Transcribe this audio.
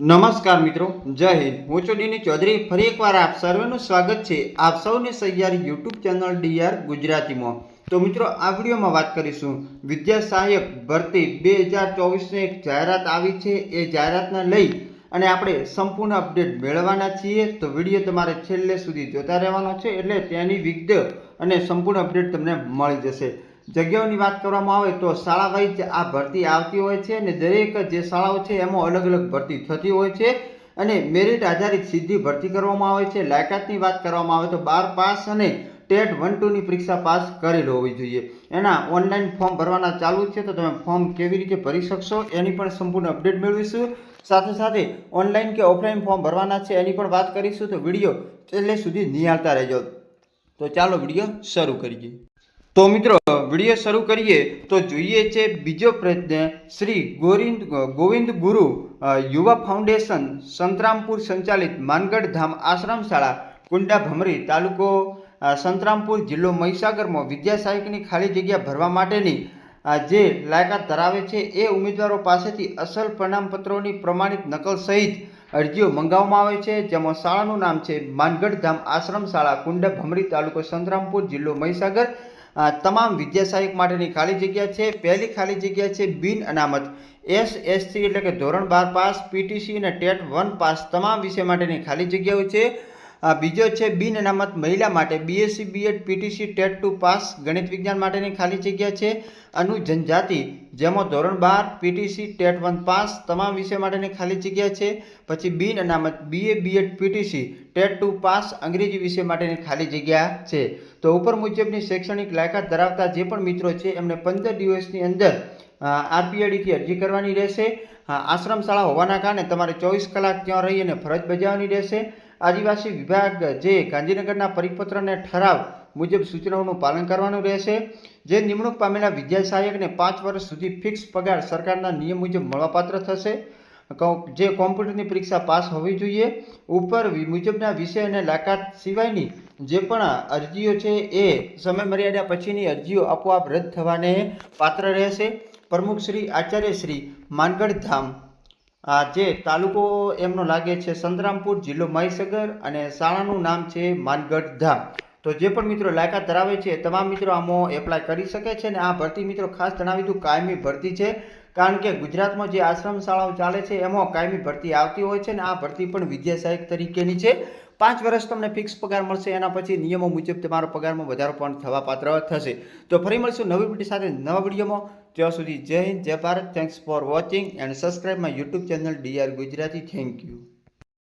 નમસ્કાર મિત્રો, જય હિન્દ. હું છું ચૌધરી. ફરી એકવાર આપ સર્વેનું સ્વાગત છે આપ સૌની સહિયાર યુટ્યુબ ચેનલ ડીઆર ગુજરાતીમાં. તો મિત્રો, આ વિડીયોમાં વાત કરીશું. વિદ્યા સહાયક ભરતી બે હજાર ચોવીસની એક જાહેરાત આવી છે. એ જાહેરાતને લઈ અને આપણે સંપૂર્ણ અપડેટ મેળવવાના છીએ. તો વીડિયો તમારે છેલ્લે સુધી જોતા રહેવાનો છે. એટલે તેની વિગત અને સંપૂર્ણ અપડેટ તમને મળી જશે. જગ્યાઓની વાત કરવામાં આવે તો શાળા વાઇઝ આ ભરતી આવતી હોય છે અને દરેક જે શાળાઓ છે એમાં અલગ અલગ ભરતી થતી હોય છે અને મેરિટ આધારિત સીધી ભરતી કરવામાં આવે છે. લાયકાતની વાત કરવામાં આવે તો બાર પાસ અને ટેટ વન ટુની પરીક્ષા પાસ કરેલ હોવી જોઈએ. એના ઓનલાઈન ફોર્મ ભરવાના ચાલુ છે તો તમે ફોર્મ કેવી રીતે ભરી શકશો એની પણ સંપૂર્ણ અપડેટ મેળવીશું. સાથે સાથે ઓનલાઈન કે ઓફલાઈન ફોર્મ ભરવાના છે એની પણ વાત કરીશું તો વીડિયો એટલે સુધી નિહાળતા રહેજો. તો ચાલો વીડિયો શરૂ કરીએ. તો મિત્રો, વીડિયો શરૂ કરીએ તો જોઈએ છે બીજો પ્રયત્ન. શ્રી ગોવિંદ ગોવિંદ ગુરુ યુવા ફાઉન્ડેશન, સંતરામપુર સંચાલિત માનગઢ ધામ આશ્રમ શાળા, કુંડા ભમરી તાલુકો સંતરામપુર જિલ્લો મહીસાગરમાં વિદ્યા ખાલી જગ્યા ભરવા માટેની જે લાયકાત ધરાવે છે એ ઉમેદવારો પાસેથી અસલ પ્રમાણપત્રોની પ્રમાણિત નકલ સહિત અરજીઓ મંગાવવામાં આવે છે. જેમાં શાળાનું નામ છે માનગઢ ધામ આશ્રમ શાળા, કુંડા ભમરી તાલુકો, સંતરામપુર જિલ્લો મહીસાગર. તમામ વિદ્યા માટેની ખાલી જગ્યા છે. પહેલી ખાલી જગ્યા છે બિન અનામત. એસ એસસી એટલે કે ધોરણ બાર પાસ પીટીસી અને ટેટ વન પાસ તમામ વિષય માટેની ખાલી જગ્યાઓ છે. અ, બીજો છે બિન અનામત મહિલા માટે. BSc BEd PTC TET two pass ગણિત વિજ્ઞાન માટેની ખાલી જગ્યા છે. અનુજનજાતિ જેમાં ધોરણ બાર પીટીસી ટેટ વન પાસ તમામ વિષય માટેની ખાલી જગ્યા છે. પછી બિન અનામત BA BEd PTC TET two pass અંગ્રેજી વિષય માટેની ખાલી જગ્યા છે. તો ઉપર મુજબની શૈક્ષણિક લાયકાત ધરાવતા જે પણ મિત્રો છે એમને પંદર દિવસની અંદર આરપીઆઈડીથી અરજી કરવાની રહેશે. આશ્રમ શાળા હોવાના કારણે તમારે ચોવીસ કલાક ત્યાં રહી અને ફરજ બજાવવાની રહેશે. આદિવાસી વિભાગ જે ગાંધીનગરના પરિપત્રને ઠરાવ મુજબ સૂચનાઓનું પાલન કરવાનું રહેશે, જે નિમણૂક પામેલા વિદ્યા સહાયકને પાંચ વર્ષ સુધી ફિક્સ પગાર સરકારના નિયમ મુજબ મળવાપાત્ર થશે. જે કોમ્પ્યુટરની પરીક્ષા પાસ હોવી જોઈએ. ઉપર મુજબના વિષય અને લાકાત સિવાયની જે પણ અરજીઓ છે એ સમય મર્યાદા પછીની અરજીઓ આપોઆપ રદ થવાને પાત્ર રહેશે. પ્રમુખ શ્રી આચાર્ય શ્રી માનગઢ ધામ આ જે તાલુકો એમનો લાગે છે સંતરામપુર, જિલ્લો મહીસગર અને શાળાનું નામ છે માનગઢ ધામ. તો જે પણ મિત્રો લાયકાત ધરાવે છે તમામ મિત્રો આમાં એપ્લાય કરી શકે છે અને આ ભરતી મિત્રો ખાસ જણાવી દઉં, કાયમી ભરતી છે. કારણ કે ગુજરાતમાં જે આશ્રમ શાળાઓ ચાલે છે એમાં કાયમી ભરતી આવતી હોય છે અને આ ભરતી પણ વિદ્યા સહાયક તરીકેની છે. પાંચ વર્ષ તમને ફિક્સ પગાર મળશે, એના પછી નિયમો મુજબ તમારો પગારમાં વધારો પણ થવા પાત્ર થશે. તો ફરી મળશું નવી વીડિયો સાથે નવા વિડીયોમાં. ત્યાં સુધી જય હિન્દ, જય Bharat. Thanks for watching and subscribe my YouTube channel DR Gujarati thank you